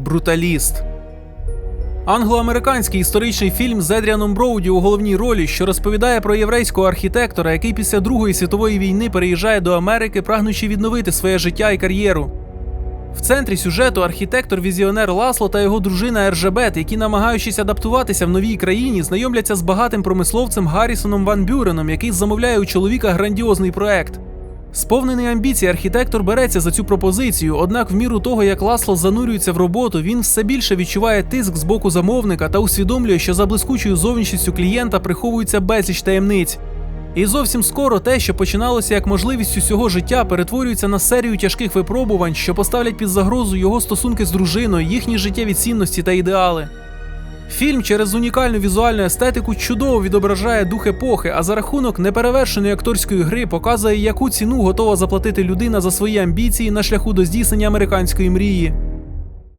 Бруталіст. Англо-американський історичний фільм з Едріаном Броуді у головній ролі, що розповідає про єврейського архітектора, який після Другої світової війни переїжджає до Америки, прагнучи відновити своє життя і кар'єру. В центрі сюжету архітектор-візіонер Ласло та його дружина Ержебет, які, намагаючись адаптуватися в новій країні, знайомляться з багатим промисловцем Гаррісоном Ван Бюреном, який замовляє у чоловіка грандіозний проект. Сповнений амбіцій, архітектор береться за цю пропозицію, однак, в міру того, як Ласло занурюється в роботу, він все більше відчуває тиск з боку замовника та усвідомлює, що за блискучою зовнішністю клієнта приховується безліч таємниць. І зовсім скоро те, що починалося як можливість усього життя, перетворюється на серію тяжких випробувань, що поставлять під загрозу його стосунки з дружиною, їхні життєві цінності та ідеали. Фільм через унікальну візуальну естетику чудово відображає дух епохи, а за рахунок неперевершеної акторської гри показує, яку ціну готова заплатити людина за свої амбіції на шляху до здійснення американської мрії.